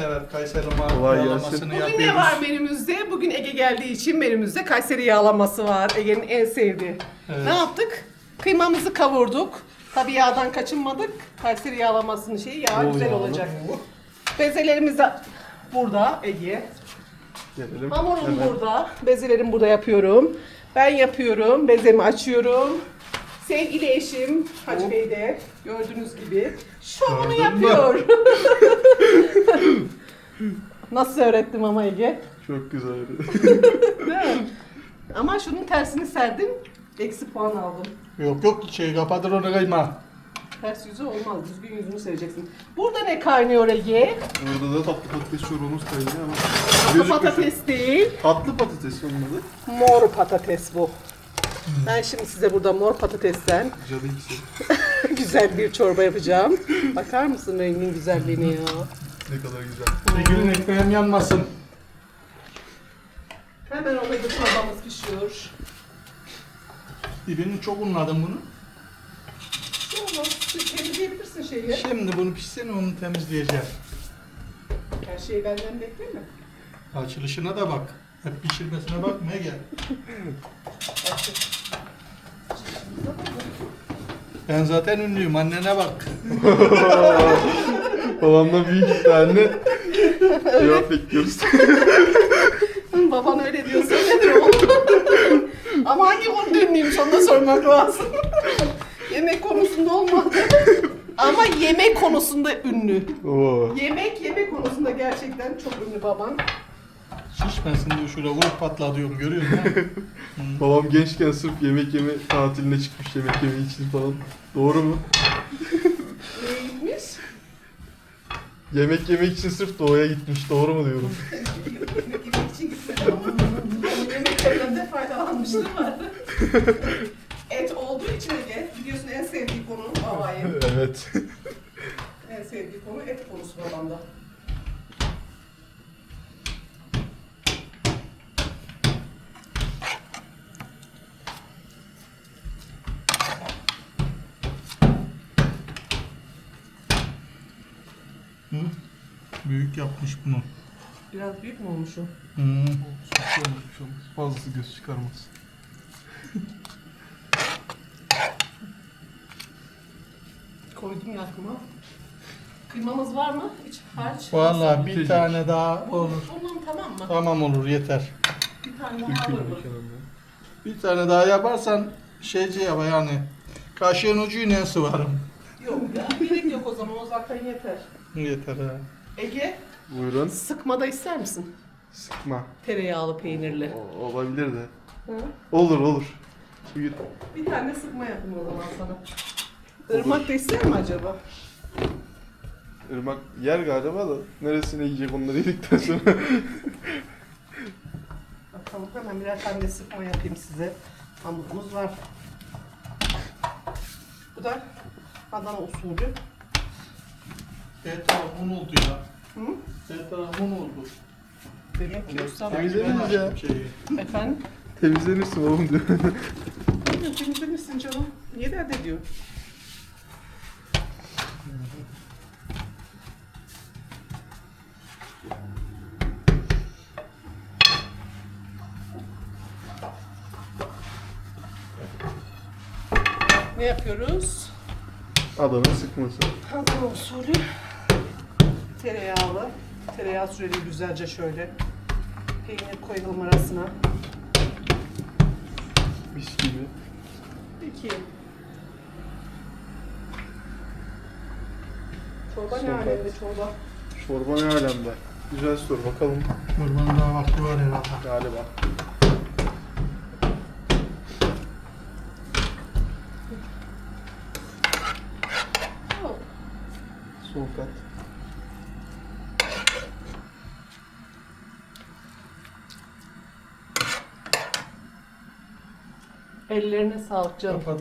Evet Kayseri Kolay yağlamasını gelsin. Bugün yapıyoruz. ne var menümüzde? Bugün Ege geldiği için menümüzde Kayseri yağlaması var. Ege'nin en sevdiği. Evet. Ne yaptık? Kıymamızı kavurduk. Tabii yağdan kaçınmadık. Kayseri yağlamasının şeyi yağ Bol güzel yağlı. olacak. Bezelerimiz de burada Ege. Gelelim. Hamurum Hemen. burada. Bezelerim burada yapıyorum. Ben yapıyorum. Bezemi açıyorum. Sevgili eşim Hacı Bey de gördüğünüz gibi şovunu Gördün mü? yapıyor. Nasıl öğrettim ama Ege? Çok güzel. Değil mi? Ama şunun tersini serdim. Eksi puan aldım. Yok yok şey kapatır onu kıyma. Ters yüzü olmaz. Düzgün yüzünü seveceksin. Burada ne kaynıyor Ege? Burada da tatlı patates çorbamız kaynıyor ama. Tatlı Gözükmüyor. patates değil. Tatlı patates onun adı. Mor patates bu. Ben şimdi size burada mor patatesten Cadı ikisi. güzel bir çorba yapacağım. Bakar mısın rengin güzelliğine ya? Ne kadar güzel. Egül'ün ekmeğim yanmasın. Hemen orada çorbamız pişiyor. Dibini çok unladım bunu. Olmaz. Temizleyebilirsin şeyi. Şimdi bunu pişsin onu temizleyeceğim. Her şeyi benden bekleme. Açılışına da bak. Hep pişirmesine bakmaya gel. Ben zaten ünlüyüm. Annene bak. Babamla büyük bir tane cevap bekliyoruz. Baban öyle diyorsa nedir oğlum? Ama hangi konuda ünlüymüş onu da sormak lazım. yemek konusunda olmadı. Ama yemek konusunda ünlü. Oo. Yemek yemek konusunda gerçekten çok ünlü baban. Şişmesin diye şöyle vurup patlatıyorum görüyor musun? Babam gençken sırf yemek yeme tatiline çıkmış yemek yeme için falan. Doğru mu? Neymiş? Yemek yemek için sırf doğuya gitmiş. Doğru mu diyorum? Yemek yemek için gitmedi ama. Yemeklerinden de faydalanmıştır var. Et olduğu için Ege, biliyorsun en sevdiği konu babayın. evet. En sevdiği konu et konusu babamda. Hı? Büyük yapmış bunu. Biraz büyük mü olmuş o? Hmm. Fazlası göz çıkarmaz. Koydum yakıma. Kıymamız var mı? Hiç harç. Vallahi bir Bitecek. tane daha olur. Bunun tamam mı? Tamam olur yeter. Bir tane daha alır mı? Bir tane daha yaparsan şeyci yap yani. Kaşığın ucuyla sıvarım. Yok ya. Gerek yok o zaman. O zaten yeter. Yeter ha. Ege, Buyurun. sıkma da ister misin? Sıkma. Tereyağlı peynirli. O- olabilir de. Hı? Olur olur. Buyur. Bir tane sıkma yapayım o zaman sana. Irmak da ister mi acaba? Irmak yer galiba da neresine yiyecek onları yedikten sonra. Bakalım hemen birer tane de sıkma yapayım size. Hamurumuz var. Bu da Adana usulü. Her taraf un oldu ya. Hı? Her taraf un oldu. Temizlediniz ya. Şeyi. Efendim? Temizlenirsin oğlum diyor. Bilmiyorum temizlemişsin canım. Niye dert ediyor? Ne yapıyoruz? Adamın sıkması. Hazır usulü tereyağlı. Tereyağı süreli güzelce şöyle. Peynir koyalım arasına. Mis gibi. Peki. Çorba ne Sohbet. alemde çorba? Çorba ne alemde? Güzel soru bakalım Kurbanın daha vakti var herhalde. galiba. Oh, Ellerine sağlık canım. Kapat.